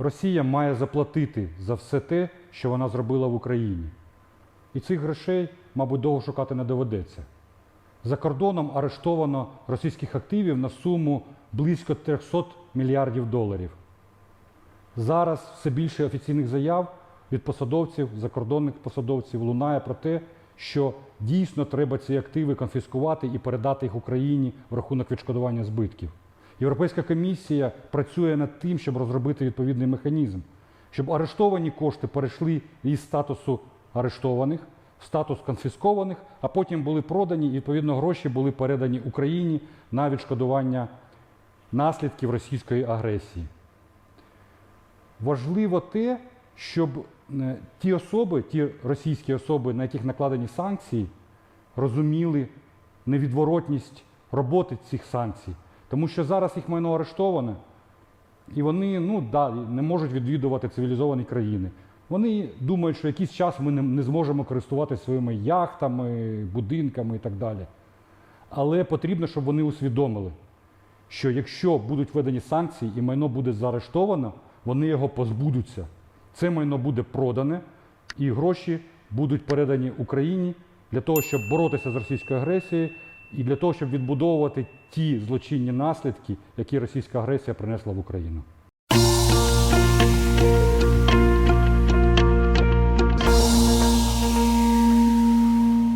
Росія має заплатити за все те, що вона зробила в Україні. І цих грошей, мабуть, довго шукати не доведеться. За кордоном арештовано російських активів на суму близько 300 мільярдів доларів. Зараз все більше офіційних заяв від посадовців, закордонних посадовців лунає про те, що дійсно треба ці активи конфіскувати і передати їх Україні в рахунок відшкодування збитків. Європейська комісія працює над тим, щоб розробити відповідний механізм, щоб арештовані кошти перейшли із статусу арештованих в статус конфіскованих, а потім були продані і відповідно гроші були передані Україні на відшкодування наслідків російської агресії. Важливо те, щоб е, ті особи, ті російські особи, на яких накладені санкції, розуміли невідворотність роботи цих санкцій. Тому що зараз їх майно арештоване, і вони ну, да, не можуть відвідувати цивілізовані країни. Вони думають, що якийсь час ми не, зможемо користуватися своїми яхтами, будинками і так далі. Але потрібно, щоб вони усвідомили, що якщо будуть введені санкції і майно буде заарештовано, вони його позбудуться. Це майно буде продане, і гроші будуть передані Україні для того, щоб боротися з російською агресією і для того, щоб відбудовувати ті злочинні наслідки, які російська агресія принесла в Україну.